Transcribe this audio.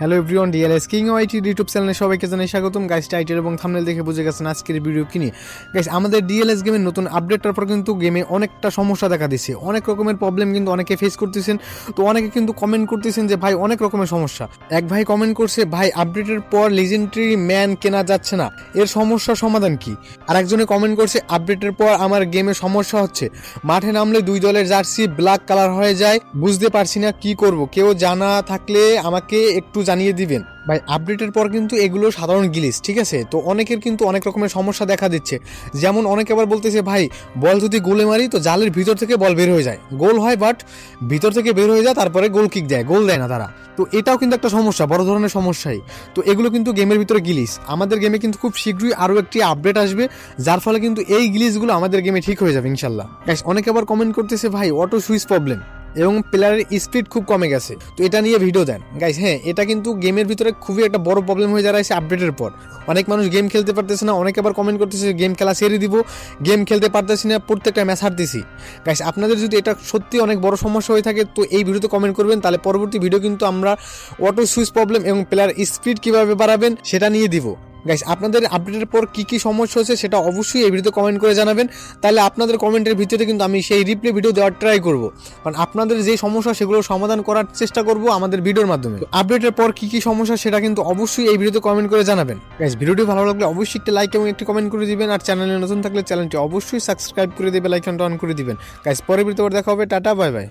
Hello everyone DLS king YT YouTube চ্যানেলে সবাইকে জানাই স্বাগতম। গাইস টাইটেল এবং থামনেল দেখে বুঝে গেছেন আজকের ভিডিও কিনে গাইস আমাদের ডিএলএস গেমের নতুন আপডেটটার পর কিন্তু গেমে অনেকটা সমস্যা দেখা দিচ্ছে। অনেক রকমের প্রবলেম কিন্তু অনেকে ফেস করতেছেন। তো অনেকে কিন্তু কমেন্ট করতেছেন যে, ভাই, অনেক রকমের সমস্যা। এক ভাই কমেন্ট করছে, ভাই আপডেটের পর লিজেন্ডারি ম্যান কেনা যাচ্ছে না। এর সমস্যার সমাধান কি? আর একজনে কমেন্ট করছে আপডেটের পর আমার গেমে সমস্যা হচ্ছে। মাঠে নামলে দুই দলের জার্সি ব্ল্যাক কালার হয়ে যায়। বুঝতে পারছি না কি করব। কেউ জানা থাকলে আমাকে একটু জানিয়ে দিবেন। ভাই আপডেটের পর কিন্তু এগুলো সাধারণ গিলিস ঠিক আছে? তো অনেকের কিন্তু অনেক রকমের সমস্যা দেখা দিচ্ছে। যেমন অনেকে আবার বলতেছে, ভাই, বল যদি গোলে মারি, তো জালের ভিতর থেকে বল বের হয়ে যায়। গোল হয় বাট ভিতর থেকে বের হয়ে যায়, তারপরে গোল কিক দেয় গোল দেয় না তারা। তো এটাও কিন্তু একটা সমস্যা, বড় ধরনের সমস্যাই। তো এগুলো কিন্তু গেমের ভিতরে গিলিস আমাদের গেমে কিন্তু খুব শীঘ্রই আরও একটি আপডেট আসবে, যার ফলে কিন্তু এই গিলিসগুলো আমাদের গেমে ঠিক হয়ে যাবে, ইনশাল্লাহ। অনেকে আবার কমেন্ট করতেছে, ভাই অটো সুইচ প্রবলেম এবং প্লেয়ারের স্পিড খুব কমে গেছে। তো এটা নিয়ে ভিডিও দেন। গাইস হ্যাঁ এটা কিন্তু গেমের ভিতরে খুবই একটা বড় প্রবলেম হয়ে দাঁড়াইছে আপডেটের পর। অনেক মানুষ গেম খেলতে পারতেছে না, অনেকে আবার কমেন্ট করতেছে গেম খেলা ছেড়ে দিব গেম খেলতে পারতেছি না, প্রত্যেকটা ম্যাচ হারতেছি। গাইস আপনাদের যদি এটা সত্যি অনেক বড় সমস্যা হয়ে থাকে, তো এই ভিডিওতে কমেন্ট করবেন, তাহলে পরবর্তী ভিডিও কিন্তু আমরা অটো সুইচ প্রবলেম এবং প্লেয়ার স্পিড কীভাবে বাড়াবেন, সেটা নিয়ে দিব। গাইস আপনাদের আপডেটের পর কি কি সমস্যা হচ্ছে সেটা অবশ্যই এই ভিডিওতে কমেন্ট করে জানাবেন। তাহলে আপনাদের কমেন্টের ভিতরে কিন্তু আমি সেই রিপ্লে ভিডিও দেওয়ার ট্রাই করব। কারণ আপনাদের যে সমস্যা, সেগুলো সমাধান করার চেষ্টা করব আমাদের ভিডিওর মাধ্যমে। আপডেটের পর কি কি সমস্যা, সেটা কিন্তু অবশ্যই এই ভিডিওতে কমেন্ট করে জানাবেন। গাইস ভিডিওটি ভালো লাগলে অবশ্যই একটা লাইক এবং একটি কমেন্ট করে দিবেন। আর চ্যানেলে নতুন থাকলে চ্যানেলটি অবশ্যই সাবস্ক্রাইব করে দেবে লাইকনটা অন করে দিবেন। গাইস পরে ভিডিওতে দেখা হবে। Tata bye bye